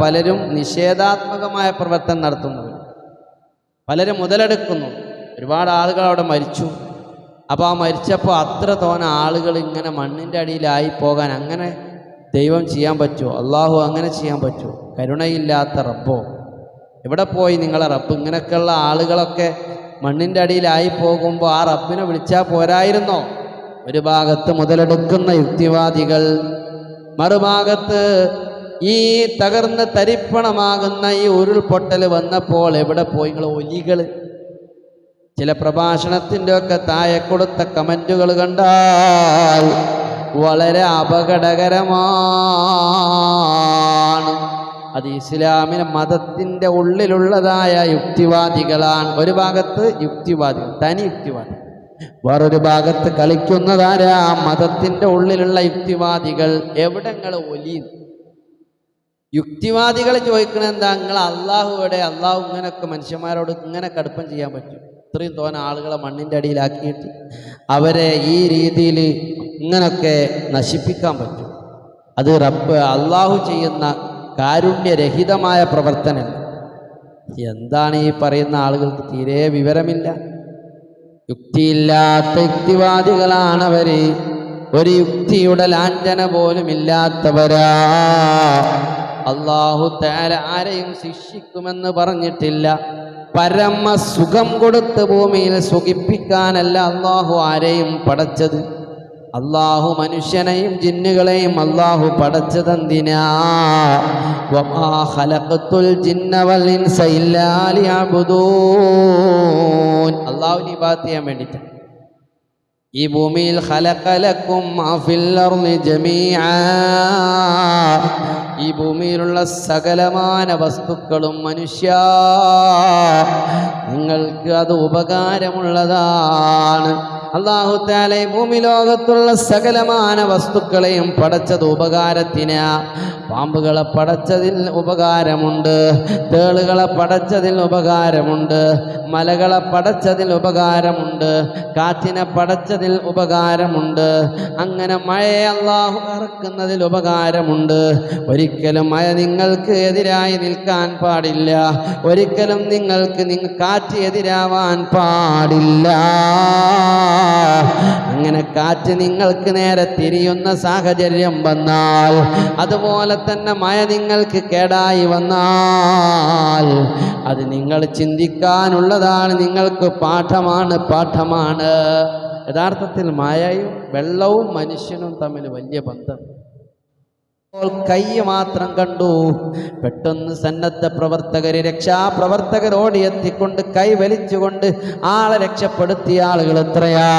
പലരും നിഷേധാത്മകമായ പ്രവർത്തനം നടത്തുന്നത്. പലരും മുതലെടുക്കുന്നു. ഒരുപാട് ആളുകൾ അവിടെ മരിച്ചു. അപ്പോൾ ആ മരിച്ചപ്പോൾ അത്ര തോന ആളുകൾ ഇങ്ങനെ മണ്ണിന്റെ അടിയിലായി പോകാൻ അങ്ങനെ ദൈവം ചെയ്യാൻ പറ്റുമോ? അള്ളാഹു അങ്ങനെ ചെയ്യാൻ പറ്റുമോ? കരുണയില്ലാത്ത റബ്ബോ. എവിടെ പോയി നിങ്ങളെ റബ്ബ്? ഇങ്ങനെയൊക്കെയുള്ള ആളുകളൊക്കെ മണ്ണിന്റെ അടിയിലായി പോകുമ്പോൾ ആ റബ്ബിനെ വിളിച്ചാൽ പോരായിരുന്നോ? ഒരു ഭാഗത്ത് മുതലെടുക്കുന്ന യുക്തിവാദികൾ മറുഭാഗത്ത് ഈ തകർന്ന് തരിപ്പണമാകുന്ന ഈ ഉരുൾപൊട്ടൽ വന്നപ്പോൾ എവിടെ പോയി നിങ്ങൾ ഒലികൾ? ചില പ്രഭാഷണത്തിന്റെ ഒക്കെ താഴെ കൊടുത്ത കമന്റുകൾ കണ്ടാൽ വളരെ അപകടകരമാണ്. അത് ഇസ്ലാമിന് മതത്തിന്റെ ഉള്ളിലുള്ളതായ യുക്തിവാദികളാണ്. ഒരു ഭാഗത്ത് യുക്തിവാദികൾ തനി യുക്തിവാദികൾ. വേറൊരു ഭാഗത്ത് കളിക്കുന്നതാരാ? മതത്തിന്റെ ഉള്ളിലുള്ള യുക്തിവാദികൾ. എവിടങ്ങൾ ഒലിയും യുക്തിവാദികൾ ചോദിക്കണത് എന്താ? നിങ്ങൾ അള്ളാഹുവിടെ അള്ളാഹു ഇങ്ങനെയൊക്കെ മനുഷ്യന്മാരോട് ഇങ്ങനെ കടുപ്പം ചെയ്യാൻ പറ്റും. ഇത്രയും തോന്നെ ആളുകളെ മണ്ണിന്റെ അടിയിലാക്കിയിട്ട് അവരെ ഈ രീതിയിൽ ഇങ്ങനൊക്കെ നശിപ്പിക്കാൻ പറ്റും. അത് റബ്ബ് അള്ളാഹു ചെയ്യുന്ന കാരുണ്യരഹിതമായ പ്രവർത്തനം എന്താണ് ഈ പറയുന്ന ആളുകൾക്ക് തീരെ വിവരമില്ല. യുക്തിയില്ലാത്ത യുക്തിവാദികളാണവർ ഒരു യുക്തിയുടെ ലാഞ്ചന പോലും ഇല്ലാത്തവരാ അള്ളാഹു താര ആരെയും ശിക്ഷിക്കുമെന്ന് പറഞ്ഞിട്ടില്ല. പരമ സുഖം കൊടുത്ത് ഭൂമിയിൽ സുഖിപ്പിക്കാനല്ല അള്ളാഹു ആരെയും പടച്ചത്. അള്ളാഹു മനുഷ്യനെയും ജിന്നുകളെയും അള്ളാഹു പടച്ചതെന്തിനാ? അള്ളാഹു ഇബാദത്ത് ചെയ്യാൻ വേണ്ടിയിട്ടാണ്. ഈ ഭൂമിയിൽ ജമീആ. ഈ ഭൂമിയിലുള്ള സകലമാന വസ്തുക്കളും മനുഷ്യ നിങ്ങൾക്ക് അത് ഉപകാരമുള്ളതാണ്. അള്ളാഹു താല ഈ ഭൂമി ലോകത്തുള്ള സകലമാന വസ്തുക്കളെയും പടച്ചത് ഉപകാരത്തിന്. പാമ്പുകളെ പടച്ചതിൽ ഉപകാരമുണ്ട് തേളുകളെ പടച്ചതിൽ ഉപകാരമുണ്ട് മലകളെ പടച്ചതിൽ ഉപകാരമുണ്ട് കാറ്റിനെ പടച്ചതിൽ ഉപകാരമുണ്ട് അങ്ങനെ മഴയെ അള്ളാഹു ഇറക്കുന്നതിൽ ഉപകാരമുണ്ട്. ഒരിക്കലും മഴ നിങ്ങൾക്ക് എതിരായി നിൽക്കാൻ പാടില്ല ഒരിക്കലും നിങ്ങൾക്ക് നിങ്ങൾ കാറ്റ് എതിരാവാൻ പാടില്ല. അങ്ങനെ കാറ്റ് നിങ്ങൾക്ക് നേരെ തിരിയുന്ന സാഹചര്യം വന്നാൽ അതുപോലെ തന്നെ മഴ നിങ്ങൾക്ക് കേടായി വന്നാൽ അത് നിങ്ങൾ ചിന്തിക്കാനുള്ളതാണ് നിങ്ങൾക്ക് പാഠമാണ് പാഠമാണ്. യഥാർത്ഥത്തിൽ മഴയും വെള്ളവും മനുഷ്യനും തമ്മിൽ വലിയ ബന്ധം. കൈ മാത്രം കണ്ടു. പെട്ടെന്ന് സന്നദ്ധ പ്രവർത്തകർ രക്ഷാപ്രവർത്തകർ ഓടിയെത്തിക്കൊണ്ട് കൈ വലിച്ചുകൊണ്ട് ആളെ രക്ഷപ്പെടുത്തിയ ആളുകൾ എത്രയാ?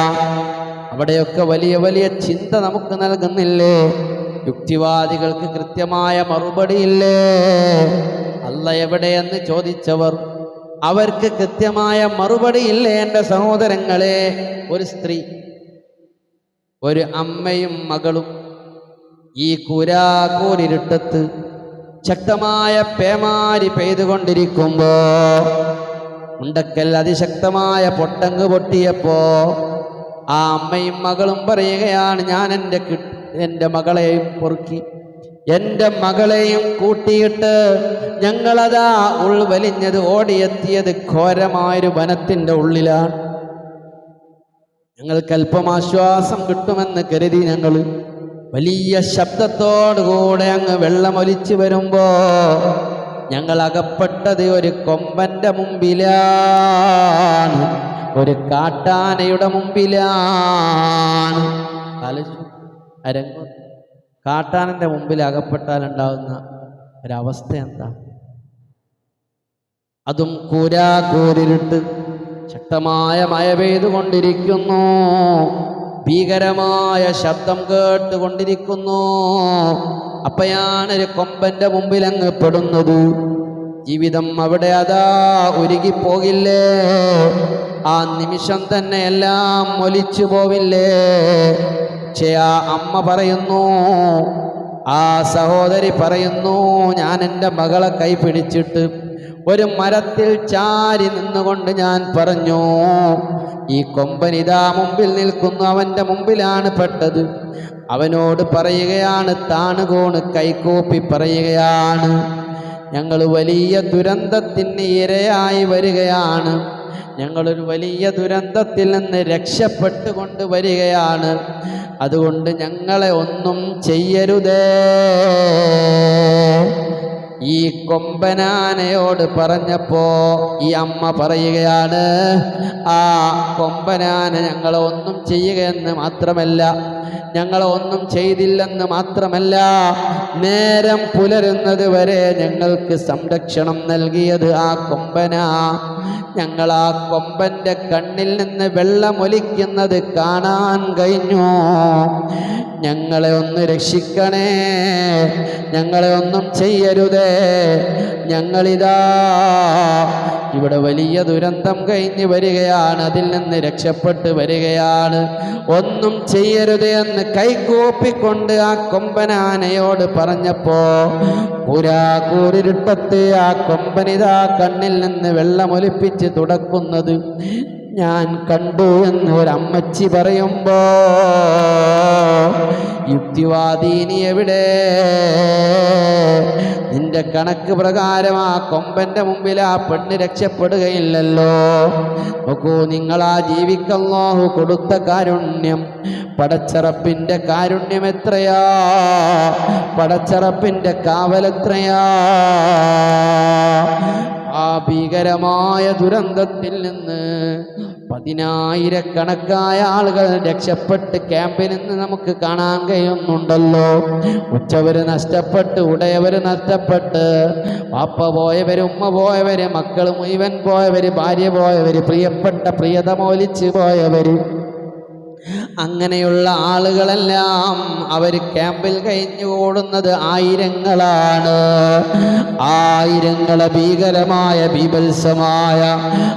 അവിടെയൊക്കെ വലിയ വലിയ ചിന്ത നമുക്ക് നൽകുന്നില്ലേ? യുക്തിവാദികൾക്ക് കൃത്യമായ മറുപടിയില്ലേ? അല്ല എവിടെയെന്ന് ചോദിച്ചവർ അവർക്ക് കൃത്യമായ മറുപടിയില്ലേ എന്റെ സഹോദരങ്ങളെ? ഒരു സ്ത്രീ ഒരു അമ്മയും മകളും ഈ കൂരാക്കൂരിരുട്ടത്ത് ശക്തമായ പേമാരി പെയ്തുകൊണ്ടിരിക്കുമ്പോ ഉണ്ടക്കൽ അതിശക്തമായ പൊട്ടങ്ങ് പൊട്ടിയപ്പോ ആ അമ്മയും മകളും പറയുകയാണ് ഞാൻ എന്റെ എന്റെ മകളെയും പൊറുക്കി. എന്റെ മകളെയും കൂട്ടിയിട്ട് ഞങ്ങളതാ ഉൾവലിഞ്ഞത് ഓടിയെത്തിയത് ഘോരമായൊരു വനത്തിന്റെ ഉള്ളിലാണ്. ഞങ്ങൾക്ക് അല്പം ആശ്വാസം കിട്ടുമെന്ന് കരുതി ഞങ്ങൾ വലിയ ശബ്ദത്തോടുകൂടെ അങ്ങ് വെള്ളമൊലിച്ചു വരുമ്പോ ഞങ്ങൾ അകപ്പെട്ടത് ഒരു കൊമ്പന്റെ മുമ്പിലാണ്. ഒരു കാട്ടാനയുടെ മുമ്പിലാണ്. ആലോചിച്ചു അരങ്ങു കാട്ടാനന്റെ മുമ്പിൽ അകപ്പെട്ടാൽ ഉണ്ടാകുന്ന ഒരവസ്ഥ എന്താ? അതും കൂരാ കൂരിരുട്ട് ശക്തമായ മഴ പെയ്തുകൊണ്ടിരിക്കുന്നു. ഭീകരമായ ശബ്ദം കേട്ടുകൊണ്ടിരിക്കുന്നു. അപ്പയാണ് ഒരു കൊമ്പന്റെ മുമ്പിൽ അങ്ങ് പെടുന്നത്. ജീവിതം അവിടെ അതാ ഉരുകിപ്പോകില്ലേ? ആ നിമിഷം തന്നെ എല്ലാം ഒലിച്ചു പോവില്ലേ? പക്ഷേ ആ അമ്മ പറയുന്നു ആ സഹോദരി പറയുന്നു ഞാൻ എന്റെ മകളെ കൈ പിടിച്ചിട്ട് ഒരു മരത്തിൽ ചാരി നിന്നുകൊണ്ട് ഞാൻ പറഞ്ഞു ഈ കൊമ്പനിതാ മുമ്പിൽ നിൽക്കുന്നു അവന്റെ മുമ്പിലാണ് പെട്ടത്. അവനോട് പറയുകയാണ് താണുകോണ് കൈകോപ്പി പറയുകയാണ്. ഞങ്ങൾ വലിയ ദുരന്തത്തിന് ഇരയായി വരികയാണ്. ഞങ്ങളൊരു വലിയ ദുരന്തത്തിൽ നിന്ന് രക്ഷപ്പെട്ടുകൊണ്ട് വരികയാണ്. അതുകൊണ്ട് ഞങ്ങളെ ഒന്നും ചെയ്യരുതേ. ഈ കൊമ്പനാനയോട് പറഞ്ഞപ്പോ ഈ അമ്മ പറയുകയാണ് ആ കൊമ്പനാന ഞങ്ങളെ ഒന്നും ചെയ്യുകയെന്ന് മാത്രമല്ല ഞങ്ങളെ ഒന്നും ചെയ്തില്ലെന്ന് മാത്രമല്ല നേരം പുലരുന്നത് വരെ ഞങ്ങൾക്ക് സംരക്ഷണം നൽകിയത് ആ കൊമ്പനാ. ഞങ്ങൾ ആ കൊമ്പന്റെ കണ്ണിൽ നിന്ന് വെള്ളമൊലിക്കുന്നത് കാണാൻ കഴിഞ്ഞു. ഞങ്ങളെ ഒന്ന് രക്ഷിക്കണേ. ഞങ്ങളെ ഒന്നും ചെയ്യരുതേ. ഞങ്ങളിതാ ഇവിടെ വലിയ ദുരന്തം കഴിഞ്ഞ് വരികയാണ്. അതിൽ നിന്ന് രക്ഷപ്പെട്ട് വരികയാണ്. ഒന്നും ചെയ്യരുത് എന്ന് കൈകോപ്പിക്കൊണ്ട് ആ കൊമ്പനാനയോട് പറഞ്ഞപ്പോ കൂരാകൂരിരുട്ടത്ത് ആ കൊമ്പനിതാ കണ്ണിൽ നിന്ന് വെള്ളമൊലിപ്പിച്ച് തുടക്കുന്നത്. ഞാൻ കണ്ടു എന്ന് ഒരമ്മച്ചി പറയുമ്പോ യുക്തിവാദി നീ എവിടെ? നിന്റെ കണക്ക് പ്രകാരം ആ കൊമ്പന്റെ മുമ്പിൽ ആ പെണ്ണ് രക്ഷപ്പെടുകയില്ലല്ലോ. നോക്കൂ നിങ്ങൾ ആ ജീവിക്കല്ലാഹു കൊടുത്ത കാരുണ്യം. പടച്ചറപ്പിന്റെ കാരുണ്യം എത്രയാ? പടച്ചറപ്പിന്റെ കാവലെത്രയാ ആ ഭീകരമായ ദുരന്തത്തിൽ നിന്ന് പതിനായിരക്കണക്കായ ആളുകൾ രക്ഷപ്പെട്ട് ക്യാമ്പിൽ നിന്ന് നമുക്ക് കാണാൻ കഴിയുന്നുണ്ടല്ലോ. ഉച്ചവര് നഷ്ടപ്പെട്ട് ഉടയവര് നഷ്ടപ്പെട്ട് പാപ്പ പോയവര് ഉമ്മ പോയവര് മക്കൾ മുഴുവൻ പോയവര് ഭാര്യ പോയവര് പ്രിയപ്പെട്ട പ്രിയതമോലിച്ച് പോയവര്. അങ്ങനെയുള്ള ആളുകളെല്ലാം അവർ ക്യാമ്പിൽ കഴിഞ്ഞു ഓടുന്നത് ആയിരങ്ങളാണ്. ആയിരങ്ങളെ ഭീകരമായ ബീഭത്സമായ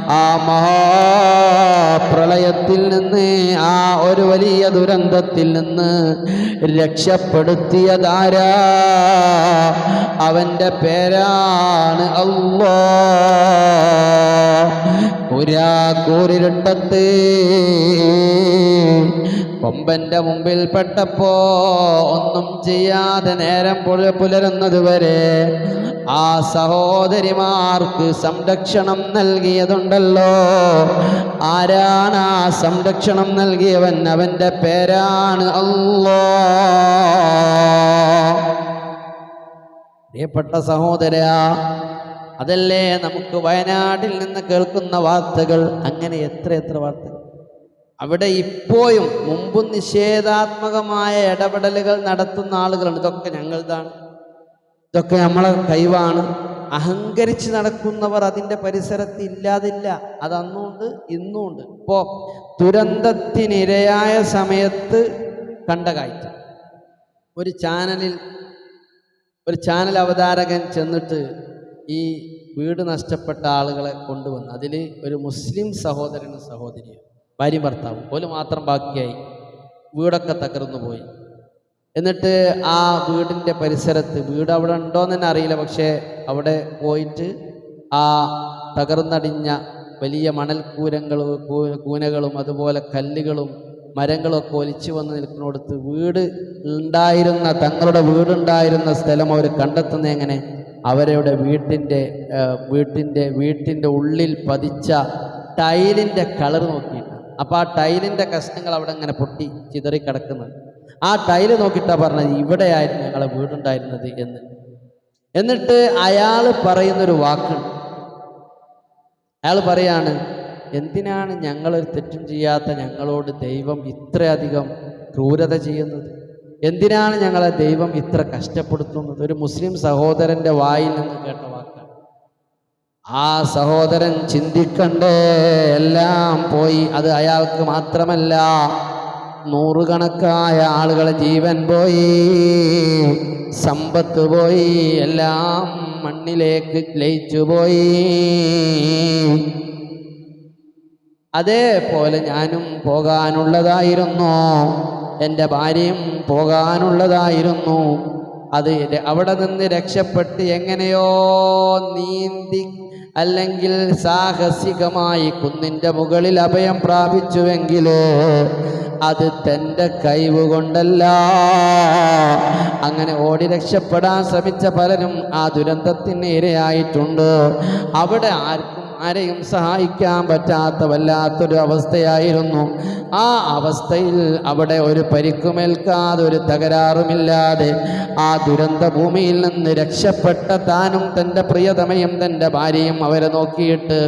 ആ മഹാപ്രളയത്തിൽ നിന്ന് ആ ഒരു വലിയ ദുരന്തത്തിൽ നിന്ന് രക്ഷപ്പെടുത്തിയതാരാ? അവന്റെ പേരാണ് അള്ളാ. ഒരാക്കൂരിരുട്ടത്ത് കൊമ്പന്റെ മുമ്പിൽ പെട്ടപ്പോ ഒന്നും ചെയ്യാതെ നേരം പുഴ പുലരുന്നത് വരെ ആ സഹോദരിമാർക്ക് സംരക്ഷണം നൽകിയതുണ്ടല്ലോ. ആരാണ് ആ സംരക്ഷണം നൽകിയവൻ? അവന്റെ പേരാണ് അല്ലോ. പ്രിയപ്പെട്ട സഹോദരാ അതല്ലേ നമുക്ക് വയനാട്ടിൽ നിന്ന് കേൾക്കുന്ന വാർത്തകൾ? അങ്ങനെ എത്ര എത്ര വാർത്തകൾ. അവിടെ ഇപ്പോഴും മുമ്പും നിഷേധാത്മകമായ ഇടപെടലുകൾ നടത്തുന്ന ആളുകളുണ്ട്. ഇതൊക്കെ ഞങ്ങളതാണ് ഇതൊക്കെ നമ്മളെ കൈവാണ്. അഹങ്കരിച്ച് നടക്കുന്നവർ അതിന്റെ പരിസരത്ത് ഇല്ലാതില്ല. അത് അന്നുണ്ട് ഇന്നുമുണ്ട് ഇപ്പോൾ ദുരന്തത്തിനിരയായ സമയത്ത് കണ്ട കാഴ്ച. ഒരു ചാനലിൽ ഒരു ചാനൽ അവതാരകൻ ചെന്നിട്ട് ഈ വീട് നഷ്ടപ്പെട്ട ആളുകളെ കൊണ്ടുവന്ന് അതിൽ ഒരു മുസ്ലിം സഹോദരനും സഹോദരിയും ഭാര്യയും ഭർത്താവും പോലും മാത്രം ബാക്കിയായി. വീടൊക്കെ തകർന്നു പോയി. എന്നിട്ട് ആ വീടിന്റെ പരിസരത്ത് വീട് അവിടെ ഉണ്ടോയെന്ന് തന്നെ അറിയില്ല. പക്ഷേ അവിടെ പോയിട്ട് ആ തകർന്നടിഞ്ഞ വലിയ മണൽക്കൂരങ്ങൾ കൂനകളും അതുപോലെ കല്ലുകളും മരങ്ങളൊക്കെ ഒലിച്ചു വന്ന് നിൽക്കുന്നിടത്ത് വീട് ഉണ്ടായിരുന്ന തങ്ങളുടെ വീടുണ്ടായിരുന്ന സ്ഥലം അവർ കണ്ടെത്തുന്നത് എങ്ങനെ? അവരുടെ വീട്ടിന്റെ വീട്ടിന്റെ വീട്ടിന്റെ ഉള്ളിൽ പതിച്ച ടൈലിന്റെ കളർ നോക്കിയിട്ട്. അപ്പോൾ ആ ടൈലിന്റെ കഷ്ണങ്ങൾ അവിടെ ഇങ്ങനെ പൊട്ടി ചിതറിക്കിടക്കുന്നത് ആ ടൈൽ നോക്കിയിട്ടാണ് പറഞ്ഞത് ഇവിടെയായിരുന്നു ഞങ്ങളെ വീടുണ്ടായിരുന്നത് എന്ന്. എന്നിട്ട് അയാൾ പറയുന്നൊരു വാക്കുണ്ട് അയാൾ പറയാണ് എന്തിനാണ് ഞങ്ങളൊരു തെറ്റും ചെയ്യാത്ത ഞങ്ങളോട് ദൈവം ഇത്രയധികം ക്രൂരത ചെയ്യുന്നത്? എന്തിനാണ് ഞങ്ങളെ ദൈവം ഇത്ര കഷ്ടപ്പെടുത്തുന്നത്? ഒരു മുസ്ലിം സഹോദരന്റെ വായിൽ നിന്ന് കേട്ട വാക്കാണ്. ആ സഹോദരൻ ചിന്തിക്കണ്ടേ എല്ലാം പോയി. അത് അയാൾക്ക് മാത്രമല്ല നൂറുകണക്കായ ആളുകളെ ജീവൻ പോയി സമ്പത്ത് പോയി എല്ലാം മണ്ണിലേക്ക് ലയിച്ചു പോയി. അതേപോലെ ഞാനും പോകാനുള്ളതായിരുന്നു. എന്റെ ഭാര്യയും പോകാനുള്ളതായിരുന്നു. അത് അവിടെ നിന്ന് രക്ഷപ്പെട്ട് എങ്ങനെയോ നീന്തി അല്ലെങ്കിൽ സാഹസികമായി കുന്നിന്റെ മുകളിൽ അഭയം പ്രാപിച്ചുവെങ്കിൽ അത് തന്റെ കഴിവ് കൊണ്ടല്ല. അങ്ങനെ ഓടി രക്ഷപ്പെടാൻ ശ്രമിച്ച പലരും ആ ദുരന്തത്തിന് ഇരയായിട്ടുണ്ട്. അവിടെ ആർക്കും ആരെയും സഹായിക്കാൻ പറ്റാത്ത വല്ലാത്തൊരു അവസ്ഥയായിരുന്നു ആ അവസ്ഥയിൽ അവിടെ ഒരു പരിക്കുമേൽക്കാതെ ഒരു തകരാറുമില്ലാതെ ആ ദുരന്ത ഭൂമിയിൽ നിന്ന് രക്ഷപ്പെട്ട താനും തന്റെ പ്രിയതമയും തന്റെ ഭാര്യയും അവരെ നോക്കിയിട്ട്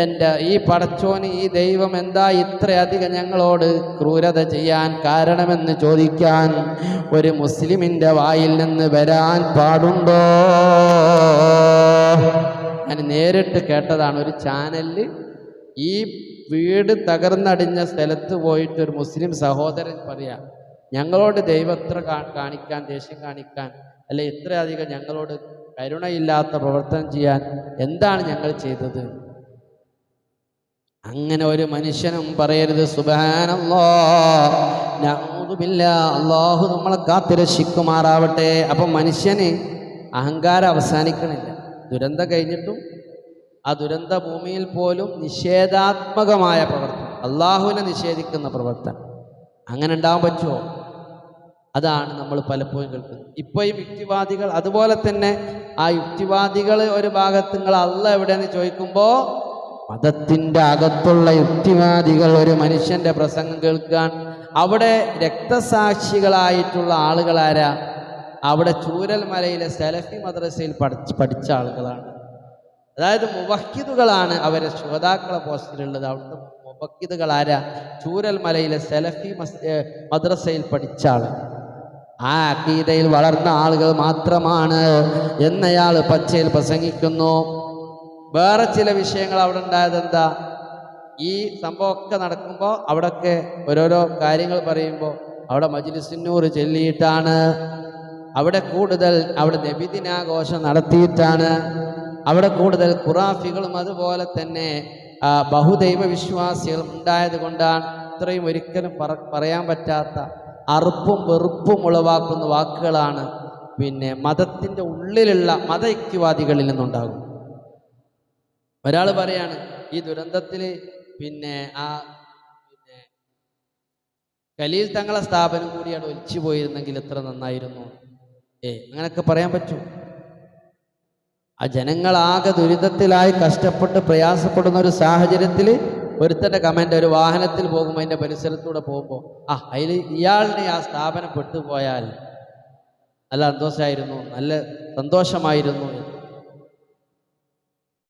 എന്റെ ഈ പടച്ചോന് ഈ ദൈവം എന്താ ഇത്രയധികം ഞങ്ങളോട് ക്രൂരത ചെയ്യാൻ കാരണമെന്ന് ചോദിക്കാൻ ഒരു മുസ്ലിമിന്റെ വായിൽ നിന്ന് വരാൻ പാടുണ്ടോ? ഞാൻ നേരിട്ട് കേട്ടതാണ്. ഒരു ചാനലിൽ ഈ വീട് തകർന്നടിഞ്ഞ സ്ഥലത്ത് പോയിട്ട് ഒരു മുസ്ലിം സഹോദരൻ പറയാം ഞങ്ങളോട് ദൈവത്ര കാണിക്കാൻ ദേഷ്യം കാണിക്കാൻ അല്ലെ ഇത്രയധികം ഞങ്ങളോട് കരുണയില്ലാത്ത പ്രവർത്തനം ചെയ്യാൻ എന്താണ് ഞങ്ങൾ ചെയ്തത്? അങ്ങനെ ഒരു മനുഷ്യനും പറയരുത് സുബാനല്ലോ അള്ളാഹു നമ്മളെ കാത്തിരക്ഷിക്കുമാറാവട്ടെ. അപ്പം മനുഷ്യന് അഹങ്കാരം അവസാനിക്കണില്ല. ദുരന്തം കഴിഞ്ഞിട്ടും ആ ദുരന്ത ഭൂമിയിൽ പോലും നിഷേധാത്മകമായ പ്രവർത്തനം അള്ളാഹുവിനെ നിഷേധിക്കുന്ന പ്രവർത്തനം. അങ്ങനെ ഉണ്ടാവാൻ പറ്റുമോ? അതാണ് നമ്മൾ പലപ്പോഴും കേൾക്കുന്നത്. ഇപ്പോഴും യുക്തിവാദികൾ അതുപോലെ തന്നെ ആ യുക്തിവാദികൾ ഒരു ഭാഗത്ത് നിങ്ങൾ അല്ല എവിടെയെന്ന് ചോദിക്കുമ്പോൾ മതത്തിന്റെ അകത്തുള്ള യുക്തിവാദികൾ ഒരു മനുഷ്യന്റെ പ്രസംഗം കേൾക്കാൻ അവിടെ രക്തസാക്ഷികളായിട്ടുള്ള ആളുകളാരാ അവിടെ ചൂരൽമലയിലെ സെലഫി മദ്രസയിൽ പഠിച്ച് പഠിച്ച ആളുകളാണ്. അതായത് മുബക്കിദുകളാണ് അവരെ ശ്രോതാക്കളെ പോസ്റ്റിലുള്ളത്. അവിടുത്തെ മുബക്കിദുകൾ ആരാ? ചൂരൽമലയിലെ സെലഫി മദ്രസയിൽ പഠിച്ച ആൾ. ആ അക്കീതയിൽ വളർന്ന ആളുകൾ മാത്രമാണ് എന്നയാൾ പച്ചയിൽ പ്രസംഗിക്കുന്നു. വേറെ ചില വിഷയങ്ങൾ അവിടെ ഉണ്ടായത് എന്താ? ഈ സംഭവമൊക്കെ നടക്കുമ്പോൾ അവിടെയൊക്കെ ഓരോരോ കാര്യങ്ങൾ പറയുമ്പോൾ അവിടെ മജ്ലിസിന്നൂർ ചൊല്ലിയിട്ടാണ് അവിടെ കൂടുതൽ അവിടെ നബിദിനാഘോഷം നടത്തിയിട്ടാണ്. അവിടെ കൂടുതൽ ഖുറാഫികളും അതുപോലെ തന്നെ ബഹുദൈവ വിശ്വാസികളും ഉണ്ടായത് കൊണ്ടാണ് ഇത്രയും ഒരിക്കലും പറ പറയാൻ പറ്റാത്ത അറുപ്പും വെറുപ്പും ഉളവാക്കുന്ന വാക്കുകളാണ് പിന്നെ മതത്തിന്റെ ഉള്ളിലുള്ള മതയുക്തിവാദികളിൽ നിന്നുണ്ടാകും ഒരാൾ പറയാണ് ഈ ദുരന്തത്തിൽ പിന്നെ ആ പിന്നെ കലീൽ തങ്ങളെ സ്ഥാപനം കൂടിയാണ് ഒലിച്ചു പോയിരുന്നെങ്കിൽ എത്ര നന്നായിരുന്നു. ഏ അങ്ങനെയൊക്കെ പറയാൻ പറ്റൂ. ആ ജനങ്ങളാകെ ദുരിതത്തിലായി കഷ്ടപ്പെട്ട് പ്രയാസപ്പെടുന്ന ഒരു സാഹചര്യത്തിൽ ഒരുത്തന്റെ കമന്റ് ഒരു വാഹനത്തിൽ പോകുമ്പോൾ അതിന്റെ പരിസരത്തൂടെ പോകുമ്പോൾ ആ അതിൽ ഇയാളുടെ ആ സ്ഥാപനം പെട്ടുപോയാൽ നല്ല സന്തോഷമായിരുന്നു നല്ല സന്തോഷമായിരുന്നു